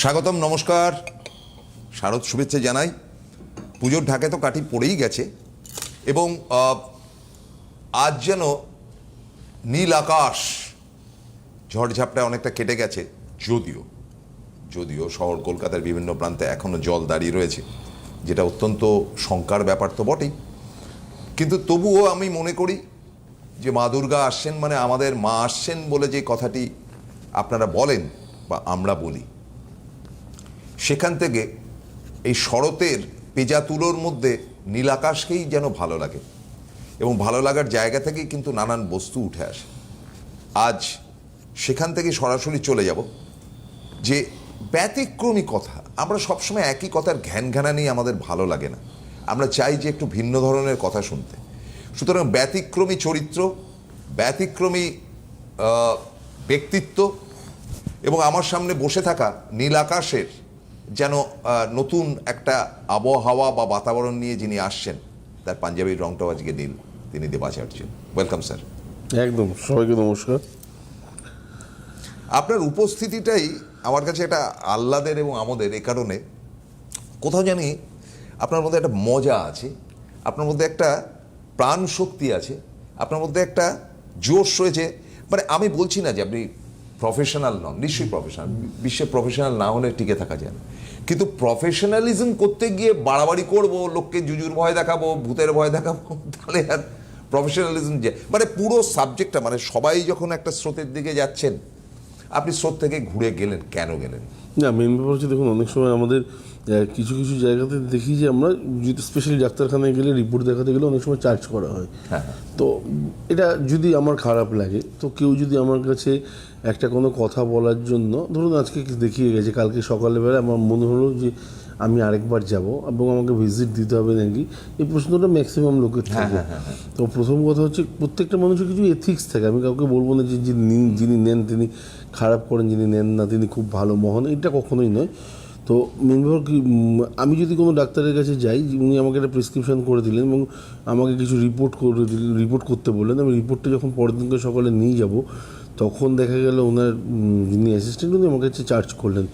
স্বাগতম, নমস্কার। শারদ শুভেচ্ছা জানাই। পুজোর ঢাকে তো কাঠি পড়েই গেছে। এবং আজ যেন নীল আকাশ ঝড়ঝাপটা অনেকটা কেটে গেছে, যদিও যদিও শহর কলকাতার বিভিন্ন প্রান্তে এখনও জল দাঁড়িয়ে রয়েছে, যেটা অত্যন্ত শঙ্কার ব্যাপার তো বটেই। কিন্তু তবুও আমি মনে করি যে মা দুর্গা আসছেন মানে আমাদের মা আসছেন বলে যে কথাটি আপনারা বলেন বা আমরা বলি সেখান থেকে এই শরতের পেজা তুলোর মধ্যে নীলাকাশকেই যেন ভালো লাগে। এবং ভালো লাগার জায়গা থেকেই কিন্তু নানান বস্তু উঠে আসে। আজ সেখান থেকে সরাসরি চলে যাব, যে ব্যতিক্রমী কথা। আমরা সবসময় একই কথার ঘ্যান ঘ্যানা নিয়ে আমাদের ভালো লাগে না। আমরা চাই যে একটু ভিন্ন ধরনের কথা শুনতে। সুতরাং ব্যতিক্রমী চরিত্র, ব্যতিক্রমী ব্যক্তিত্ব এবং আমার সামনে বসে থাকা নীল আকাশের যেন নতুন একটা আবহাওয়া বা বাতাবরণ নিয়ে যিনি আসছেন তার পাঞ্জাবির রংটাও আজকে নীল তিনি দেবাচার্য ওয়েলকাম স্যার। একদম সবাইকে নমস্কার। আপনার উপস্থিতিটাই আমার কাছে একটা আহ্লাদের এবং আমাদের এ কারণে কোথাও জানি আপনার মধ্যে একটা মজা আছে আপনার মধ্যে একটা প্রাণ শক্তি আছে আপনার মধ্যে একটা জোশ রয়েছে। মানে আমি বলছি না যে আপনি প্রফেশনাল নন, নিশ্চয়ই প্রফেশনাল বিশ্বে প্রফেশনাল না হলে টিকে থাকা যায় না। কিন্তু প্রফেশনালিজম করতে গিয়ে বাড়াবাড়ি করব, লোককে জুজুর ভয় দেখাবো, ভূতের ভয় দেখাবো, তাহলে আর প্রফেশনালিজম যে মানে পুরো সাবজেক্টটা মানে সবাই যখন একটা স্রোতের দিকে যাচ্ছেন, আপনি স্রোত থেকে ঘুরে গেলেন, কেন গেলেন? না মেন ব্যাপার হচ্ছে দেখুন, অনেক সময় আমাদের কিছু কিছু জায়গাতে দেখি যে আমরা যদি স্পেশালি ডাক্তারখানায় গেলে রিপোর্ট দেখাতে গেলে অনেক সময় চার্জ করা হয়। হ্যাঁ তো এটা যদি আমার খারাপ লাগে তো কেউ যদি আমার কাছে একটা কোনো কথা বলার জন্য ধরুন আজকে দেখিয়ে গেছে কালকে সকালবেলা আমার মনে হলো যে আমি আরেকবার যাব এবং আমাকে ভিজিট দিতে হবে নাকি এই প্রশ্নটা ম্যাক্সিমাম লোকের থাকে। তো প্রথম কথা হচ্ছে প্রত্যেকটা মানুষের কিছু এথিক্স থাকে। আমি কাউকে বলব না যে যিনি নিন- যিনি নেন তিনি খারাপ করেন যিনি নেন না তিনি খুব ভালো মহান এটা কখনোই নয়। তো কি আমি যদি কোনো ডাক্তারের কাছে যাই, উনি আমাকে একটা প্রেসক্রিপশন করে দিলেন এবং আমাকে কিছু রিপোর্ট করে দিলেন রিপোর্ট করতে বললেন। আমি রিপোর্টটা যখন পরের দিনকে সকালে নিয়ে যাব, তখন দেখা গেল ওনার যিনি অ্যাসিস্ট্যান্ট উনি আমার কাছে চার্জ করলেন।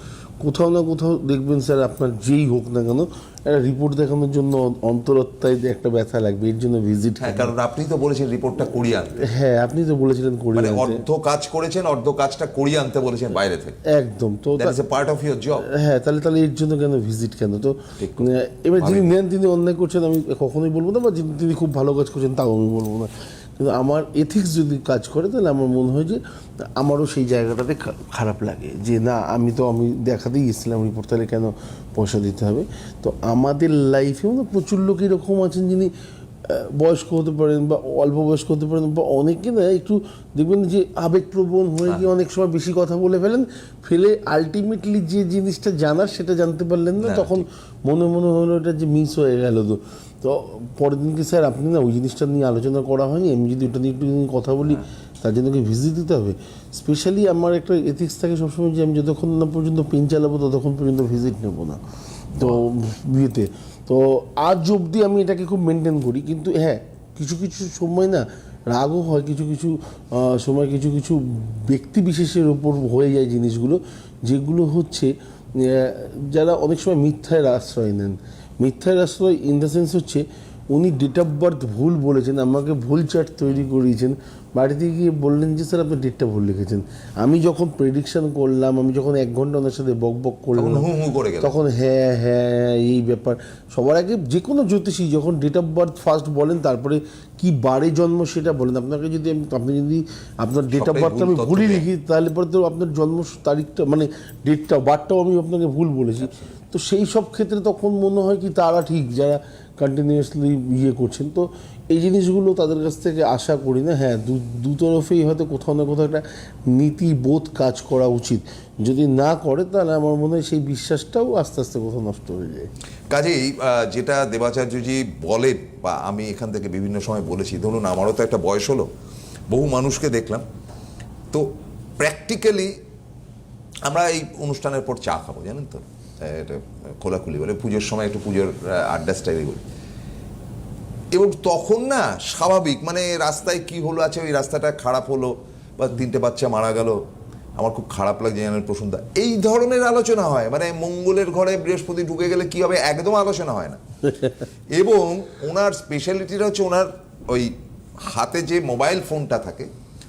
কোথাও না কোথাও দেখবেন স্যার আপনার যেই হোক না কেন একটা রিপোর্ট দেখানোর জন্য অন্তরত্তায় যে একটা ব্যথা লাগবে এর জন্য ভিজিট হ্যাঁ কারণ আপনি তো বলেছেন রিপোর্টটা করিয়ে আনতে। হ্যাঁ আপনি তো বলেছিলেন করি মানে অর্ধ কাজ করেছেন অর্ধ কাজটা করিয়ে আনতে বলেছেন বাইরে থেকে। একদম তো that is a part of your job হ্যাঁ তাহলে তাহলে এর জন্য কেন ভিজিট কেন? তো এবার যিনি নেন তিনি অন্যায় করছেন আমি কখনোই বলব না বা যিনি তিনি খুব ভালো কাজ করছেন তাও আমি বলব না। কিন্তু আমার এথিক্স যদি কাজ করে, তাহলে আমার মনে হয় যে আমারও সেই জায়গাটাতে খারাপ লাগে। যে না, আমি তো, আমি দেখাতেই গেছিলাম রিপোর্ট তাহলে কেন পয়সা দিতে হবে? তো আমাদের লাইফে না প্রচুর লোক এরকম আছেন যিনি বয়স্ক হতে পারেন বা অল্প বয়স্ক হতে পারেন বা অনেকে না একটু দেখবেন যে আবেগপ্রবণ হয়ে গিয়ে অনেক সময় বেশি কথা বলে ফেলেন ফেলে আলটিমেটলি যে জিনিসটা জানার সেটা জানতে পারলেন না তখন মনে মনে হলো এটা যে মিস হয়ে গেল তো। তো পরের দিনকে স্যার আপনি না ওই জিনিসটা নিয়ে আলোচনা করা হয়নি আমি যদি ওটা নিয়ে একটু কথা বলি তার জন্য কি ভিজিট দিতে হবে। স্পেশালি আমার একটা এথিক্স থাকে সবসময় যে আমি যতক্ষণ না পর্যন্ত পেন চালাবো ততক্ষণ পর্যন্ত ভিজিট নেব না। তো বিয়েতে। তো আজ অবধি আমি এটাকে খুব মেনটেন করি, কিন্তু হ্যাঁ কিছু কিছু সময় না রাগও হয়, কিছু কিছু সময় কিছু কিছু ব্যক্তি বিশেষের ওপর হয়ে যায় জিনিসগুলো, যেগুলো হচ্ছে যারা অনেক সময় মিথ্যায় আশ্রয় নেন। মিথ্যার আশ্রয় ইন দ্য সেন্স হচ্ছে উনি ডেট অফ বার্থ ভুল বলেছেন আমাকে ভুল চার্ট তৈরি করিয়েছেন। বাড়িতে গিয়ে বললেন যে স্যার আপনি ডেটটা ভুল লিখেছেন। আমি যখন প্রেডিকশন করলাম আমি যখন এক ঘণ্টা ওনার সাথে বক বক করলাম তখন হু হু করে তখন হ্যাঁ হ্যাঁ এই ব্যাপার। সবার আগে যে কোনো জ্যোতিষী যখন ডেট অফ বার্থ ফার্স্ট বলেন তারপরে কি বারে জন্ম সেটা বলেন। আপনাকে যদি আমি আপনি যদি আপনার ডেট অফ বার্থটা আমি ভুলই লিখি তাহলে পরে তো আপনার জন্ম তারিখটা মানে ডেটটা বারটাও আমি আপনাকে ভুল বলেছি। তো সেই সব ক্ষেত্রে তখন মনে হয় কি তারা ঠিক যারা কন্টিনিউয়াসলি ইয়ে করছেন। তো এই জিনিসগুলো তাদের কাছ থেকে আশা করি না। হ্যাঁ দু দুতরফেই হয়তো কোথাও না কোথাও একটা নীতিবোধ কাজ করা উচিত। যদি না করে, তাহলে আমার মনে হয় সেই বিশ্বাসটাও আস্তে আস্তে কোথাও নষ্ট হয়ে যায়। কাজেই যেটা দেবাচার্যজি বলেন, বা আমি এখান থেকে বিভিন্ন সময় বলেছি, ধরুন আমারও তো একটা বয়স হলো, বহু মানুষকে দেখলাম। তো প্র্যাকটিক্যালি আমরা এই অনুষ্ঠানের পর চা খাব, জানেন তো? খোলাখুলি বলে। পুজোর সময় একটু পুজোর আড্ডা স্টাইলে বলি। এবং তখন না স্বাভাবিক মানে রাস্তায় কি হলো আছে ওই রাস্তাটা খারাপ হলো বা তিনটে বাচ্চা মারা গেল আমার খুব খারাপ লাগছে জানেন প্রসন্নদা। এই ধরনের আলোচনা হয় মানে মঙ্গলের ঘরে বৃহস্পতি ঢুকে গেলে কি হবে একদম আলোচনা হয় না। এবং ওনার স্পেশালিটিটা হচ্ছে ওনার ওই হাতে যে মোবাইল ফোনটা থাকে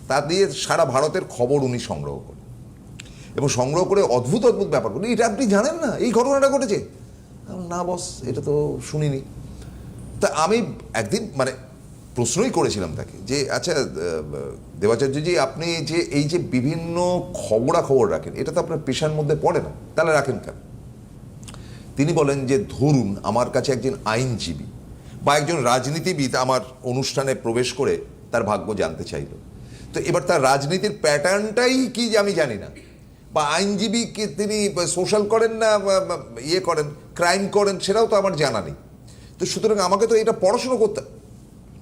তা দিয়ে সারা ভারতের খবর উনি সংগ্রহ করেন। এবং সংগ্রহ করে অদ্ভুত অদ্ভুত ব্যাপারগুলো। এটা আপনি জানেন না, এই ঘটনাটা ঘটেছে। না বস, এটা তো শুনিনি। তা আমি একদিন মানে প্রশ্নই করেছিলাম তাকে যে আচ্ছা দেবাচার্যজি, আপনি যে, এই যে বিভিন্ন খবরাখবর রাখেন, এটা তো আপনার পেশার মধ্যে পড়ে না, তাহলে রাখেন কেন? তিনি বলেন যে, ধরুন, আমার কাছে একজন আইনজীবী বা একজন রাজনীতিবিদ আমার অনুষ্ঠানে প্রবেশ করে তার ভাগ্য জানতে চাইল। তো এবার তার রাজনীতির প্যাটার্নটাই কি আমি জানি না। বা আইনজীবীকে তিনি সোশ্যাল করেন না ইয়ে করেন, ক্রাইম করেন, সেটাও তো আমার জানা নেই। তো সুতরাং আমাকে তো এটা পড়াশোনা করতে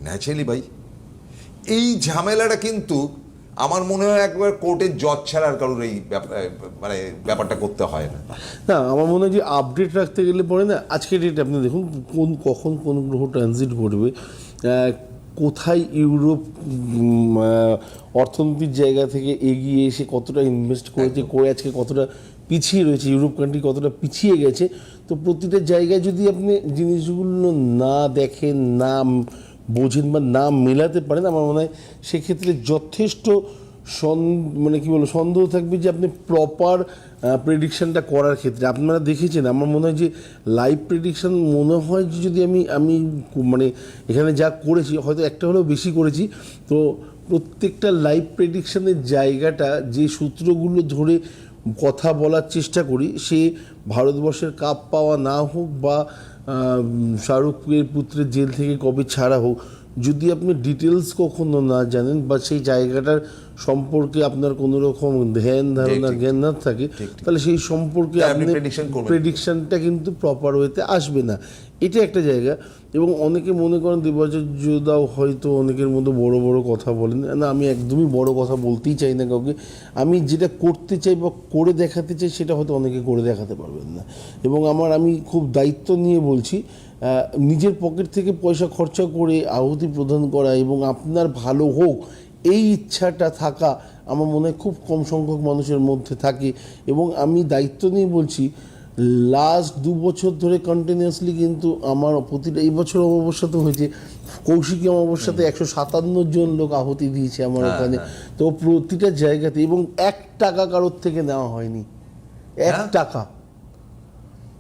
ন্যাচারালি ভাই, এই ঝামেলাটা কিন্তু আমার মনে হয় একবার কোর্টের জজ ছাড়া আর কারোর এই মানে ব্যাপারটা করতে হয় না। না, আমার মনে হয় যে আপডেট রাখতে গেলে পরে না, আজকের ডেটে আপনি দেখুন, কোন, কখন কোন গ্রহ ট্রানজিট করবে কোথায় ইউরোপ অর্থনৈতিক অর্থনীতির জায়গা থেকে এগিয়ে এসে কতটা ইনভেস্ট করেছে করে আজকে কতটা পিছিয়ে রয়েছে ইউরোপ কান্ট্রি কতটা পিছিয়ে গেছে তো প্রতিটা জায়গায় যদি আপনি জিনিসগুলো না দেখেন না বোঝেন বা না মেলাতে পারেন আমার মনে হয় সেক্ষেত্রে যথেষ্ট মানে কি বলব, সন্দেহ থাকবে যে আপনি প্রপার প্রেডিকশনটা করার ক্ষেত্রে। আপনারা দেখেছেন, আমার মনে হয় যে লাইভ প্রেডিকশন মনে হয় যে যদি আমি আমি মানে এখানে যা করেছি, হয়তো একটা হলেও বেশি করেছি, তো প্রত্যেকটা লাইভ প্রেডিকশনের জায়গাটা, যে সূত্রগুলো ধরে কথা বলার চেষ্টা করি, সে ভারতবর্ষের কাপ পাওয়া না হোক বা শাহরুখের পুত্রের জেল থেকে কবে ছাড়া হোক, যদি আপনি ডিটেলস কখনো না জানেন বা সেই জায়গাটার সম্পর্কে আপনার কোনো রকম ধ্যান ধারণা জ্ঞান না থাকে তাহলে সেই সম্পর্কে আপনি প্রেডিকশনটা কিন্তু প্রপার ওয়েতে আসবে না। এটা একটা জায়গা। এবং অনেকে মনে করেন দেবাচার্যদাও হয়তো অনেকের মধ্যে বড় বড় কথা বলেন। না আমি একদমই বড় কথা বলতেই চাই না কাউকে। আমি যেটা করতে চাই বা করে দেখাতে চাই সেটা হয়তো অনেকে করে দেখাতে পারবেন না। এবং আমার আমি খুব দায়িত্ব নিয়ে বলছি নিজের পকেট থেকে পয়সা খরচা করে আহুতি প্রদান করা এবং আপনার ভালো হোক এই ইচ্ছাটা থাকা আমার মনে হয় খুব কম সংখ্যক মানুষের মধ্যে থাকে। এবং আমি দায়িত্ব নিয়ে বলছি লাস্ট দু বছর ধরে কন্টিনিউয়াসলি কিন্তু আমার প্রতিটা এই বছর অমাবস্যাতে হয়েছে কৌশিকী অমাবস্যাতে একশো সাতান্ন জন লোক আহতি দিয়েছে আমার ওখানে। তো প্রতিটা জায়গাতে এবং এক টাকা কারোর থেকে নেওয়া হয়নি। এক হ্যাঁ? টাকা।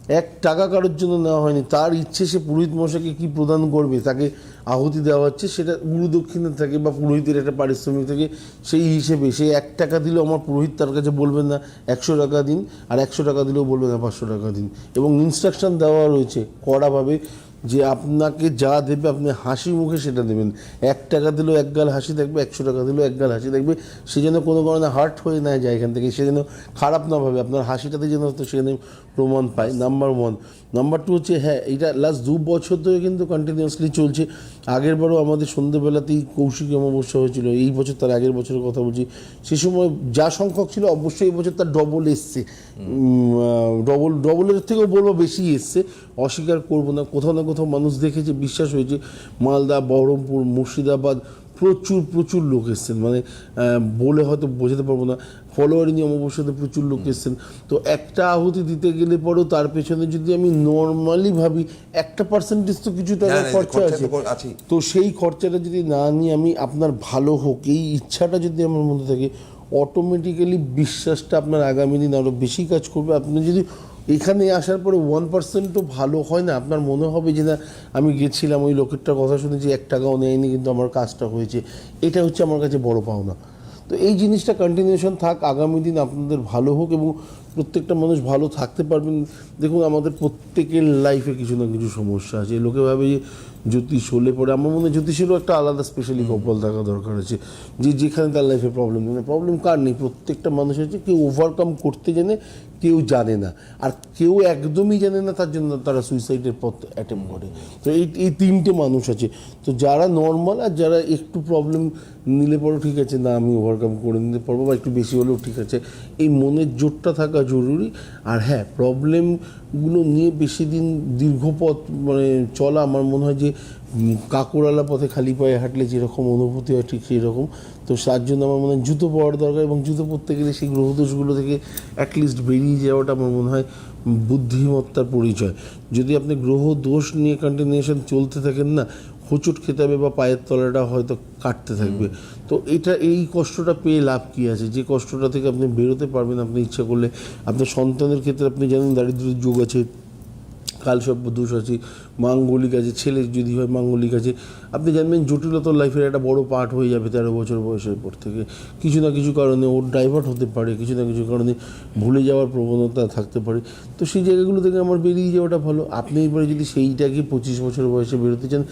এক টাকা কারোর জন্য নেওয়া হয়নি। তার ইচ্ছে, সে পুরোহিত মশাইকে কি প্রদান করবে, তাকে আহুতি দেওয়া হচ্ছে, সেটা গুরু দক্ষিণে থাকে বা পুরোহিতের একটা পারিশ্রমিক থাকে সেই হিসেবে। সে এক টাকা দিলেও আমার পুরোহিত তার কাছে বলবেন না, একশো টাকা দিন, আর একশো টাকা দিলেও বলবে না, পাঁচশো টাকা দিন। এবং ইনস্ট্রাকশান দেওয়া রয়েছে কড়াভাবে যে আপনাকে যা দেবে আপনি হাসি মুখে সেটা দেবেন। এক টাকা দিলেও এক গাল হাসি থাকবে, একশো টাকা দিলেও এক গাল হাসি থাকবে। সে যেন কোনো কারণে হার্ট হয়ে না যায় এখান থেকে, সে যেন খারাপ না ভাবে, আপনার হাসিটাতে যেন সেখানে প্রমাণ পায় নাম্বার ওয়ান নাম্বার টু হচ্ছে হ্যাঁ এটা লাস্ট দু বছর ধরে কিন্তু কন্টিনিউয়াসলি চলছে। আগের বারও আমাদের সন্ধ্যেবেলাতেই কৌশিক অমাবস্যা হয়েছিল, এই বছর তার আগের বছরের কথা বলছি। সে সময় যা সংখ্যক ছিল, অবশ্যই এই বছর তার ডবল এসছে। ডবল ডবলের থেকেও বলব বেশি এসছে। অস্বীকার করব না, কোথাও না কোথাও মানুষ দেখেছে, বিশ্বাস হয়েছে। মালদা, বহরমপুর, মুর্শিদাবাদ, প্রচুর প্রচুর লোক এসছেন। মানে বলে হয়তো বোঝাতে পারব না। ফলোয়ারি নিয়ে অমাবস্যাতে প্রচুর লোক এসছেন। তো একটা আহুতি দিতে গেলে পরেও তার পেছনে যদি আমি নর্মালি ভাবি একটা পার্সেন্টেজ তো কিছু টাকা খরচা আছে। তো তো সেই খরচাটা যদি না নিয়ে আমি আপনার ভালো হোক এই ইচ্ছাটা যদি আমার মধ্যে থাকে অটোমেটিক্যালি বিশ্বাসটা আপনার আগামী দিন আরও বেশি কাজ করবে। আপনি যদি এখানে আসার পরে ওয়ান পার্সেন্টও ভালো হয় না আপনার মনে হবে যে না আমি গেছিলাম ওই লোকেরটার কথা শুনেছি এক টাকাও নেয়নি কিন্তু আমার কাজটা হয়েছে। এটা হচ্ছে আমার কাছে বড় পাওনা। তো এই জিনিসটা কন্টিনিউশন থাক আগামী দিন আপনাদের ভালো হোক এবং প্রত্যেকটা মানুষ ভালো থাকতে পারবেন। দেখুন আমাদের প্রত্যেকের লাইফে কিছু না কিছু সমস্যা আছে। লোকে ভাবে যে জ্যোতিষ হলে পরে আমার মনে হয় জ্যোতিষেরও একটা আলাদা স্পেশালি কপাল থাকা দরকার আছে। যে যেখানে তার লাইফে প্রবলেম নেই। প্রবলেম কার নেই? প্রত্যেকটা মানুষ হচ্ছে কেউ ওভারকাম করতে জানে কেউ জানে না। আর কেউ একদমই জানে না তার জন্য তারা সুইসাইডের পথ অ্যাটেম্প করে। তো এই এই তিনটে মানুষ আছে। তো যারা নর্মাল আর যারা একটু প্রবলেম নিলে পরেও ঠিক আছে, না আমি ওভারকাম করে নিতে পারব বা একটু বেশি হলেও ঠিক আছে। এই মনের জোরটা থাকা জরুরি। আর হ্যাঁ প্রবলেমগুলো নিয়ে বেশি দিন দীর্ঘ পথ মানে চলা আমার মনে হয় যে কাকুরালা পথে খালি পায়ে হাঁটলে যেরকম অনুভূতি হয় ঠিক সেই রকম তো তার জন্য আমার মনে হয় জুতো পরার দরকার এবং জুতো পরতে গেলে সেই গ্রহদোষগুলো থেকে অ্যাটলিস্ট বেরিয়ে যাওয়াটা আমার মনে হয় বুদ্ধিমত্তার পরিচয়। যদি আপনি গ্রহ দোষ নিয়ে কন্টিনিউশন চলতে থাকেন না হোঁচট খেতে হবে বা পায়ের তলাটা হয়তো কাটতে থাকবে। তো এটা এই কষ্টটা পেয়ে লাভ কী আছে? যে কষ্টটা থেকে আপনি বেরোতে পারবেন আপনি ইচ্ছা করলে। আপনার সন্তানের ক্ষেত্রে আপনি জানেন দারিদ্র যোগ আছে। কালসর্প দোষ আছে, মাঙ্গলিক আছে, ছেলে যদি হয় মাঙ্গলিক আছে। আপনি জানবেন জটিলতার লাইফের একটা বড় পার্ট হয়ে যাবে তেরো বছর বয়সের পর থেকে। কিছু না কিছু কারণে ওর ডাইভার্ট হতে পারে, কিছু না কিছু কারণে ভুলে যাওয়ার প্রবণতা থাকতে পারে। তো সেই জায়গাগুলো থেকে আমার বেরিয়ে যাওয়াটা ভালো। আপনি এবারে যদি সেইটাকে পঁচিশ বছর বয়সে বেরোতে চান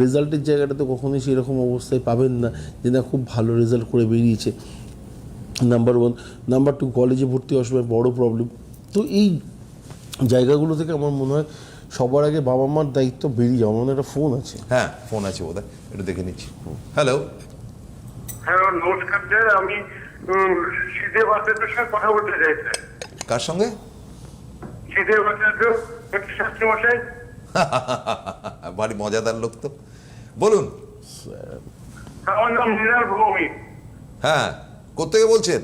রেজাল্টের জায়গাটা তো কখনোই সেরকম অবস্থায় পাবেন না যে না খুব ভালো রেজাল্ট করে বেরিয়েছে। নাম্বার ওয়ান নাম্বার টু কলেজে ভর্তি হওয়ার সময় বড় প্রবলেম তো এই জায়গাগুলো থেকে আমার মনে হয় সবার আগে বাবা মার দায়িত্ব বেরিয়ে যাওয়া মানে একটা ফোন আছে। হ্যাঁ ফোন আছে বোধহয়। একটু দেখে নিচ্ছি। হ্যালো হ্যালো নমস্কার স্যার। আমি শীতের বাচ্চাদের সঙ্গে কথা বলতে চাই স্যার। কার সঙ্গে? বাচ্চাদের একটু শাস্ত্রী মশাই। বাড়ি মজাদার লোক তো। বলুন। আমার নাম মৃণাল ভৌমিক। হ্যাঁ কোথেকে বলছেন?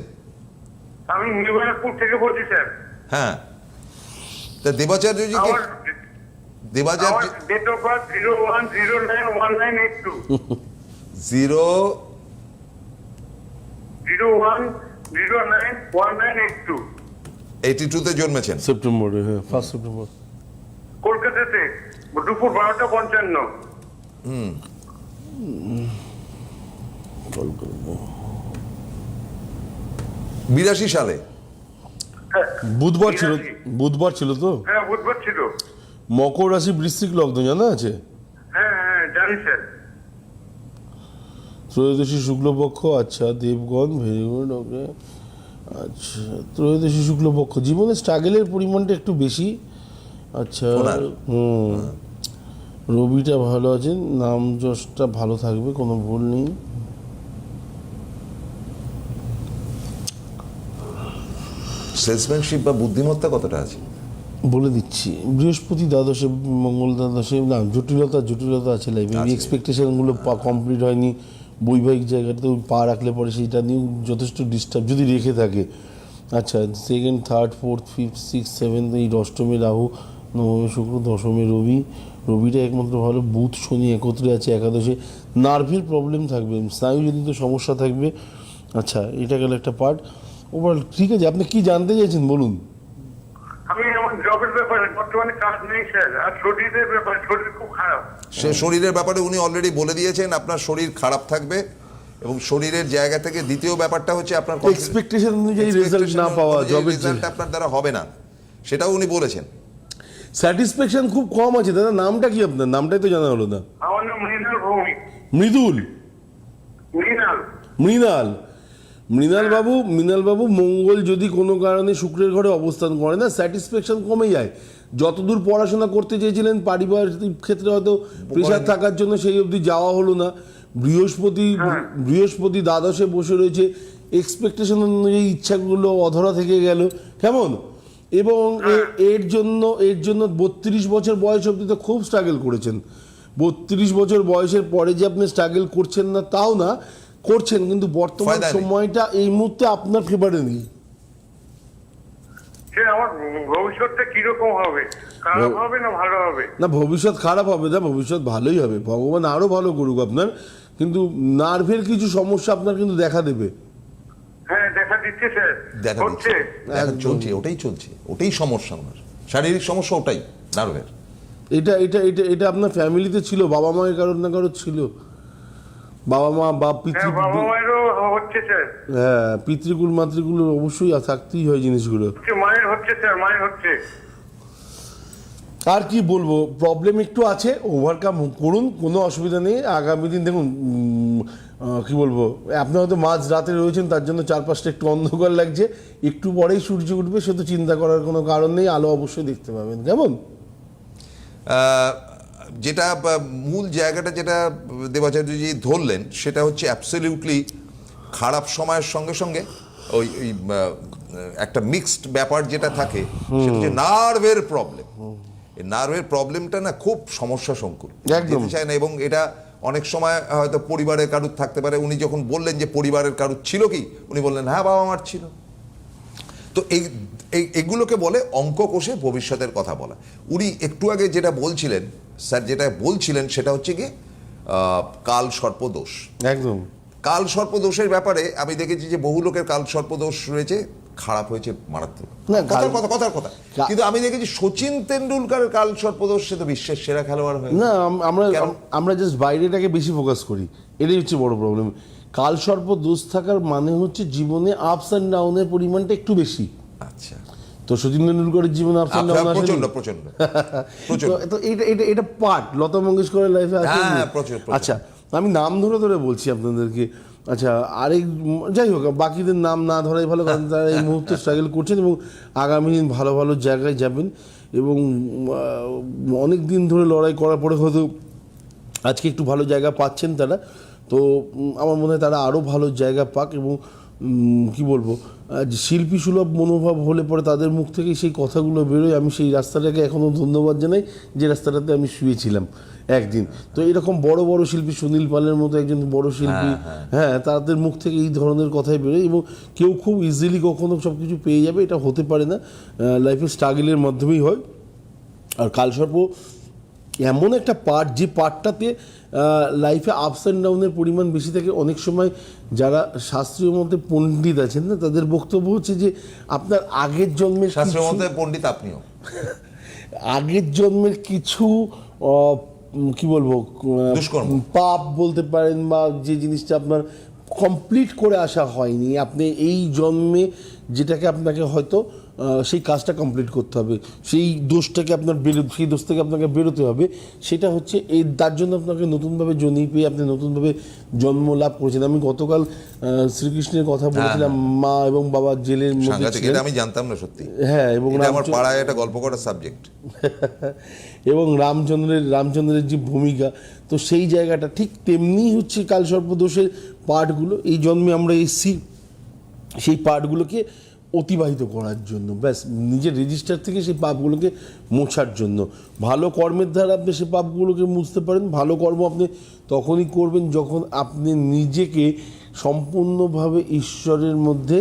আমি নিবারপুর থেকে বলছি স্যার। হ্যাঁ। তা দেবাচার্যজি কি? আমার Debacharya date of birth zero one zero nine one nine eight two zero zero one zero nine one nine eight two eighty টুতে জন্মেছেন। সেপ্টেম্বরে হ্যাঁ ফার্স্ট সেপ্টেম্বর কলকাতাতে দুপুর বারোটা পঞ্চান্ন। করব বিরাশি সালে। বুধবার ছিল। বুধবার ছিল তো? হ্যাঁ বুধবার ছিল। মকর রাশি বৃশ্চিক লগ্ন জানা আছে? হ্যাঁ হ্যাঁ জানি স্যার। ত্রয়োদশী শুক্লপক্ষ আচ্ছা দেবগণ ভেরি গুড ওকে আচ্ছা ত্রয়োদশী শুক্লপক্ষ। জীবনে স্ট্রাগেলের পরিমাণটা একটু বেশি। আচ্ছা ওনার? হুম রবিটা ভালো আছে নাম যশটা ভালো থাকবে কোনো ভুল নেই। সেলসম্যানশিপ বা বুদ্ধিমত্তা কতটা আছে? বলে দিচ্ছি। বৃহস্পতি দ্বাদশে মঙ্গল দ্বাদশে না জটিলতা জটিলতা আছে লাইফে। এক্সপেকটেশনগুলো কমপ্লিট হয়নি। বৈবাহিক জায়গাটাতেও পা রাখলে পরে সেইটা নিয়েও যথেষ্ট ডিস্টার্ব যদি রেখে থাকে। আচ্ছা second third fourth fifth six seventh এই অষ্টমী রাহু নবমী শুক্র দশমী রবি। রবিটা একমাত্র ভালো বুধ শনি একত্রে আছে একাদশে। নার্ভের প্রবলেম থাকবে। স্নায়ুজনিত সমস্যা থাকবে। আচ্ছা এটা গেল একটা পার্ট ওভারঅল ঠিক আছে আপনি কি জানতে চাইছেন বলুন। আমি আমার জবের ব্যাপারে বর্তমানে কাজ নেই স্যার। আর শরীরের ব্যাপারে শরীর খুব খারাপ। সে শরীরের ব্যাপারে উনি অলরেডি বলে দিয়েছেন আপনার শরীর খারাপ থাকবে এবং শরীরের জায়গা থেকে দ্বিতীয় ব্যাপারটা হচ্ছে আপনার এক্সপেকটেশন অনুযায়ী রেজাল্ট না পাওয়া জবের রেজাল্ট আপনার দ্বারা হবে না। সেটাও উনি বলেছেন। স্যাটিসফ্যাকশন খুব কম আছে। দাদা নামটা কি আপনার? নামটাই তো জানা হলো না। আমার নাম মৃণাল ভৌমিক। মৃদুল? মৃণাল। মৃণাল। মৃণাল বাবু মঙ্গল যদি কোনো কারণে শুক্রের ঘরে অবস্থান করে না স্যাটিসফ্যাকশন কমে যায়। যতদূর পড়াশোনা করতে চেয়েছিলেন পারিবারিক ক্ষেত্রে হয়তো প্রেশার থাকার জন্য সেই অবধি যাওয়া হলো না। বৃহস্পতি বৃহস্পতি দ্বাদশে বসে রয়েছে। এক্সপেকটেশন অনুযায়ী ইচ্ছাগুলো অধরা থেকে গেল। কেমন? এবং এর জন্য এর জন্য বত্রিশ বছর বয়স অবধি তো খুব স্ট্রাগল করেছেন। বত্রিশ বছর বয়সের পরে যে আপনি স্ট্রাগল করছেন না তাও না। করছেন কিন্তু বর্তমান সময়টা এই মুহূর্তে আপনার ফেভারে নেই। আমার ভবিষ্যৎটা কীরকম হবে? খারাপ হবে না ভালো হবে? না ভবিষ্যৎ খারাপ হবে না ভবিষ্যৎ ভালোই হবে। ভগবান আরও ভালো করুক আপনার কিন্তু নার্ভের কিছু সমস্যা আপনার কিন্তু দেখা দেবে। হ্যাঁ দেখা দিচ্ছে স্যার। দেখা দিচ্ছে। চলছে ওটাই চলছে ওটাই সমস্যা আমার। শারীরিক সমস্যা ওটাই নার্ভের এটা এটা এটা এটা আপনার ফ্যামিলিতে ছিল বাবা মায়ের কারোর না কারোর ছিল? বাবা মা বা পিতৃ হ্যাঁ হচ্ছে স্যার। হ্যাঁ পিতৃকুল মাতৃকুল অবশ্যই থাকতেই হয় জিনিসগুলো। হচ্ছে মায়ের হচ্ছে স্যার মায়ের হচ্ছে। আর কি বলব প্রবলেম একটু আছে ওভারকাম করুন কোনো অসুবিধা নেই। আগামী দিন দেখুন কি বলব আপনি হয়তো মাঝ রাতে রয়েছেন তার জন্য চারপাশটা একটু অন্ধকার লাগছে। একটু পরেই সূর্য উঠবে সে তো চিন্তা করার কোনো কারণ নেই আলো অবশ্যই দেখতে পাবেন। কেমন? আহ, যেটা মূল জায়গাটা যেটা দেবাচার্যজি ধরলেন সেটা হচ্ছে অ্যাবসলিউটলি খারাপ সময়ের সঙ্গে সঙ্গে ওই ওই একটা মিক্সড ব্যাপার যেটা থাকে সেটা হচ্ছে নার্ভের প্রবলেম নার্ভের প্রবলেমটা না খুব সমস্যা সংকুল। যেতে চায় না এবং এটা অনেক সময় হয়তো পরিবারের কারুর থাকতে পারে। উনি যখন বললেন যে পরিবারের কারুর ছিল কি? উনি বললেন হ্যাঁ বাবা আমার ছিল। তো এই এগুলোকে বলে অঙ্ক কোষে ভবিষ্যতের কথা বলা। উনি একটু আগে যেটা বলছিলেন স্যার যেটা বলছিলেন সেটা হচ্ছে কি কাল সর্পদোষ একদম। কাল সর্পদোষের ব্যাপারে আমি দেখেছি যে বহু লোকের কাল সর্পদোষ রয়েছে খারাপ হয়েছে মারাত্মক। না, কথার কথা কথার কথা। কিন্তু আমি দেখেছি সচিন তেন্ডুলকারের কাল সর্পদোষ সে তো বিশ্বের সেরা খেলোয়াড় হয় না আমরা আমরা জাস্ট বাইরেটাকে বেশি ফোকাস করি। এটাই হচ্ছে বড় প্রবলেম কালসর্প দোষ থাকার মানে হচ্ছে জীবনে আপস অ্যান্ড ডাউনের পরিমাণটা একটু বেশি। আচ্ছা। তো সচিন তেন্ডুলকরের জীবনে আপস অ্যান্ড ডাউন প্রচণ্ড প্রচণ্ড প্রচণ্ড তো এটা এটা এটা পার্ট লতা মঙ্গেশকরের লাইফে আছে হ্যাঁ? হ্যাঁ। আচ্ছা আমি নাম ধরে ধরে বলছি আপনাদেরকে। আচ্ছা আরেক যাই হোক বাকিদের নাম না ধরাই ভালো কারণ তারা এই মুহূর্তে স্ট্রাগল করছেন এবং আগামী দিন ভালো ভালো জায়গায় যাবেন এবং অনেক দিন ধরে লড়াই করার পরে হয়তো আজকে একটু ভালো জায়গা পাচ্ছেন তারা। তো আমার মনে হয় তারা আরও ভালো জায়গা পাক এবং কি বলব শিল্পী সুলভ মনোভাব হলে পরে তাদের মুখ থেকে সেই কথাগুলো বেরোয়। আমি সেই রাস্তাটাকে এখনও ধন্যবাদ জানাই যে রাস্তাটাতে আমি শুয়েছিলাম একদিন। তো এরকম বড় বড় শিল্পী সুনীল পালের মতো একজন বড় শিল্পী হ্যাঁ তাদের মুখ থেকে এই ধরনের কথাই বেরোয় এবং কেউ খুব ইজিলি কখনো সব কিছু পেয়ে যাবে এটা হতে পারে না। লাইফে স্ট্রাগলের মাধ্যমেই হয়। আর কালসর্প এমন একটা পার্ট যে পার্টটাতে লাইফে আপস অ্যান্ড ডাউনের পরিমাণ বেশি থাকে। অনেক সময় যারা শাস্ত্রীয় মতে পণ্ডিত আছেন না তাদের বক্তব্য হচ্ছে যে আপনার আগের জন্মে শাস্ত্রীয় মতে পণ্ডিত আপনিও। আগের জন্মের কিছু কি বলব পাপ বলতে পারেন বা যে জিনিসটা আপনার কমপ্লিট করে আসা হয়নি। আপনি এই জন্মে যেটাকে আপনাকে হয়তো সেই কাজটা কমপ্লিট করতে হবে। সেই দোষটাকে আপনার বেরো সেই দোষ থেকে আপনাকে বেরোতে হবে। সেটা হচ্ছে এই তার জন্য আপনাকে নতুনভাবে জনি পেয়ে আপনি নতুনভাবে জন্ম লাভ করেছেন। আমি গতকাল শ্রীকৃষ্ণের কথা বলেছিলাম মা এবং বাবা জেলের মধ্যে আমি জানতাম না সত্যি। হ্যাঁ এবং আমার পাড়ায় একটা গল্প করার সাবজেক্ট এবং রামচন্দ্রের রামচন্দ্রের যে ভূমিকা তো সেই জায়গাটা ঠিক তেমনি হচ্ছে কালসর্প দোষের পার্টগুলো এই জন্মে আমরা এসছি সেই পার্টগুলোকে অতিবাহিত করার জন্য। ব্যাস, নিজের রেজিস্টার থেকে সেই পাপগুলোকে মোছার জন্য। ভালো কর্মের দ্বারা আপনি সেই পাপগুলোকে মুছতে পারেন, ভালো কর্ম আপনি তখনই করবেন যখন আপনি নিজেকে সম্পূর্ণভাবে ঈশ্বরের মধ্যে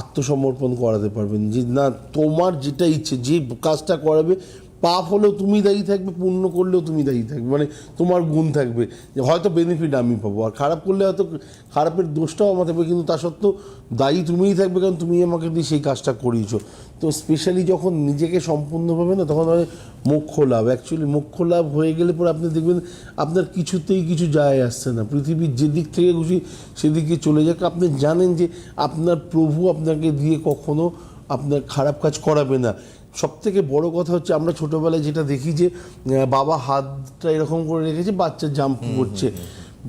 আত্মসমর্পণ করাতে পারবেন। যে না, তোমার যেটা ইচ্ছে, যে কাজটা করাবে পাপ হলেও তুমি দায়ী থাকবে, পুণ্য করলেও তুমি দায়ী থাকবে। মানে তোমার গুণ থাকবে। যে হয়তো বেনিফিট আমি পাবো। আর খারাপ করলে হয়তো খারাপের দোষটাও আমার থাকবে, কিন্তু তা সত্ত্বেও দায়ী তুমিই থাকবে, কারণ তুমি আমাকে দিয়ে সেই কাজটা করিয়েছো। তো স্পেশালি যখন নিজেকে সম্পূর্ণভাবে না, তখন হয় মোক্ষ লাভ। অ্যাকচুয়ালি মোক্ষ লাভ হয়ে গেলে পরে আপনি দেখবেন আপনার কিছুতেই কিছু যায় আসছে না। পৃথিবীর যেদিক থেকে খুশি সেদিকে চলে যাক। আপনি জানেন যে আপনার প্রভু আপনাকে দিয়ে কখনো আপনার খারাপ কাজ করাবে না। সব থেকে বড় কথা হচ্ছে আমরা ছোটবেলায় যেটা দেখি যে বাবা হাতটা এরকম করে রেখেছে বাচ্চা জাম্প করছে।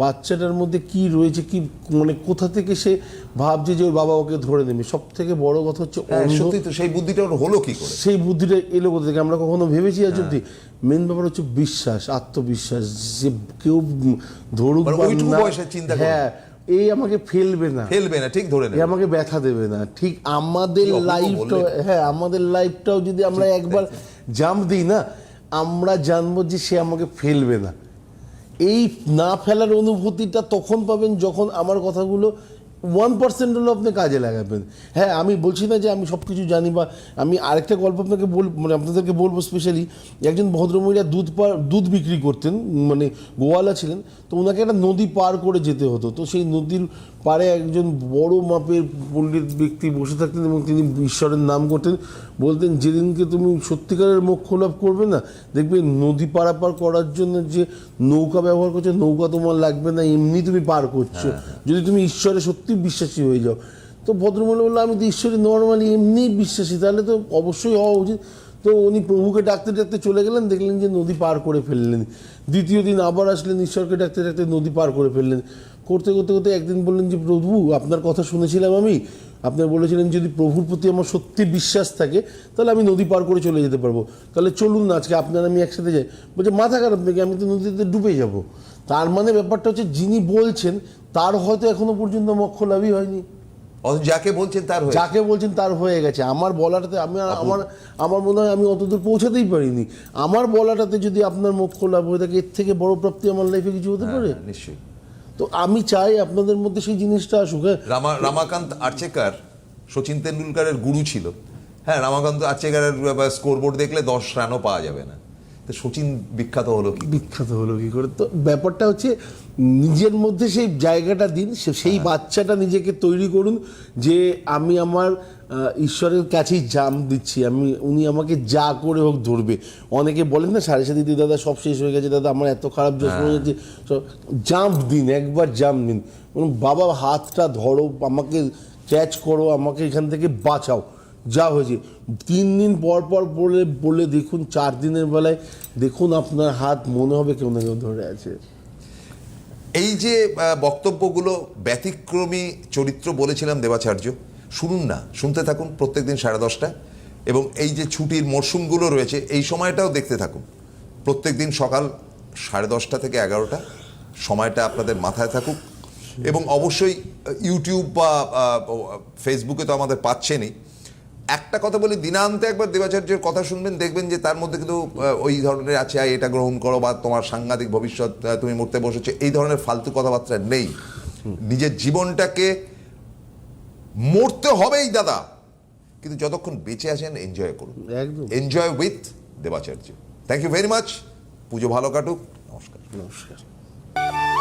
বাচ্চাটার মধ্যে কি রয়েছে কি মানে কোথা থেকে সে ভাবছে যে ওর বাবা ওকে ধরে নেবে? সব থেকে বড় কথা হচ্ছে অন্ধ সত্যি তো সেই বুদ্ধিটা ওর হলো কি করে? সেই বুদ্ধিটা এলো কোথা থেকে? আমরা কখনো ভেবেছি আজ অব্দি মেন ব্যাপার হচ্ছে বিশ্বাস আত্মবিশ্বাস। যে কেউ ধরুক মানে। হ্যাঁ এই আমাকে ফেলবে না। ফেলবে না ঠিক ধরে নেবে। আমাকে ব্যথা দেবে না। ঠিক আমাদের লাইফটা হ্যাঁ আমাদের লাইফটাও যদি আমরা একবার জাম্প দিই না আমরা জানব যে সে আমাকে ফেলবে না। এই না ফেলার অনুভূতিটা তখন পাবেন যখন আমার কথাগুলো ওয়ান পার্সেন্ট হলেও আপনি কাজে লাগাবেন। হ্যাঁ আমি বলছি না যে আমি সব কিছু জানি বা আমি আরেকটা গল্প আপনাকে বল মানে আপনাদেরকে বলব স্পেশালি একজন ভদ্রমহিলা দুধ পার দুধ বিক্রি করতেন মানে গোয়ালা ছিলেন, তো ওনাকে একটা নদী পার করে যেতে হতো। তো সেই নদীর পারে একজন বড় মাপের পণ্ডিত ব্যক্তি বসে থাকতেন এবং তিনি ঈশ্বরের নাম করতেন। বলতেন যেদিনকে তুমি সত্যিকারের মোক্ষ লাভ করবে না দেখবে নদী পারাপার করার জন্য যে নৌকা ব্যবহার করছ নৌকা তোমার লাগবে না এমনি তুমি পার করছ। যদি তুমি ঈশ্বরে সত্যি বিশ্বাসী হয়ে যাও। তো ভদ্রমহিলা বলল আমি তো ঈশ্বরে নর্মালি এমনি বিশ্বাসী তাহলে তো অবশ্যই হওয়া উচিত। তো উনি প্রভুকে ডাকতে ডাকতে চলে গেলেন, দেখলেন যে নদী পার করে ফেললেন। দ্বিতীয় দিন আবার আসলেন, ঈশ্বরকে ডাকতে ডাকতে নদী পার করে ফেললেন। করতে করতে করতে একদিন বললেন যে, প্রভু, আপনার কথা শুনেছিলাম আমি। আপনি বলেছিলেন যদি প্রভুর প্রতি আমার সত্যি বিশ্বাস থাকে, তাহলে আমি নদী পার করে চলে যেতে পারব। তাহলে চলুন না, আজকে আপনার আমি একসাথে যাই। বলছে, মাথা খারাপ নাকি? আমি তো নদীতে ডুবে যাব। তার মানে ব্যাপারটা হচ্ছে, যিনি বলছেন, তার হয়তো এখনও পর্যন্ত মক্ষ লাভই হয়নি। যাকে বলছেন তার হয়ে যাকে বলছেন তার হয়ে গেছে। আমার বলাটাতে আমি আমার আমার মনে হয় আমি অতদূর পৌঁছাতেই পারিনি। আমার বলাটাতে যদি আপনার মোক্ষ লাভ হয়ে থাকে এর থেকে বড় প্রাপ্তি আমার লাইফে কিছু হতে পারে? হ্যাঁ, নিশ্চয়ই। তো আমি চাই আপনাদের মধ্যে সেই জিনিসটা আসুক। হ্যাঁ। রামা রামাকান্ত আর্চেকার সচিন তেন্ডুলকারের গুরু ছিল। হ্যাঁ রামাকান্ত আর্চেকারের স্কোরবোর্ড দেখলে দশ রানও পাওয়া যাবে না। তো সচিন বিখ্যাত হলো কি বিখ্যাত হলো কি করে? তো ব্যাপারটা হচ্ছে নিজের মধ্যে সেই জায়গাটা দিন সেই বাচ্চাটা নিজেকে তৈরি করুন যে আমি আমার ঈশ্বরের কাছেই জাম দিচ্ছি আমি উনি আমাকে যা করে হোক ধরবে। অনেকে বলেন না সাড়ে সাথে দাদা সব শেষ হয়ে গেছে দাদা আমার এত খারাপ যত্ন হয়ে। যাচ্ছে জাম্প দিন একবার জাম্প দিন। বাবা হাতটা ধরো আমাকে ক্যাচ করো আমাকে এখান থেকে বাঁচাও। যা হয়েছে। তিন দিন পর পর বলে বলে দেখুন, চার দিনের বেলায় দেখুন আপনার হাত মনে হবে কেউ না কেউ ধরে আছে। এই যে বক্তব্যগুলো ব্যতিক্রমী চরিত্র বলেছিলাম দেবাচার্য, শুনুন না, শুনতে থাকুন প্রত্যেক দিন সাড়ে দশটা এবং এই যে ছুটির মরশুমগুলো রয়েছে, এই সময়টাও দেখতে থাকুন। প্রত্যেক দিন সকাল সাড়ে দশটা থেকে এগারোটা, সময়টা আপনাদের মাথায় থাকুক। এবং অবশ্যই ইউটিউব বা ফেসবুকে তো আমাদের পাচ্ছেনই। একটা কথা বলি দিনান্তে একবার দেবাচার্যের কথা শুনবেন দেখবেন যে তার মধ্যে কিন্তু ওই ধরনের আছে "আয়, এটা গ্রহণ করো বা তোমার সাংঘাতিক ভবিষ্যৎ তুমি মরতে বসেছো এই ধরনের ফালতু কথাবার্তা নেই। নিজের জীবনটাকে মরতে হবেই দাদা। কিন্তু যতক্ষণ বেঁচে আছেন এনজয় করুন। Enjoy with Debacharya. Thank you very much Puja ভালো কাটুক। নমস্কার। নমস্কার।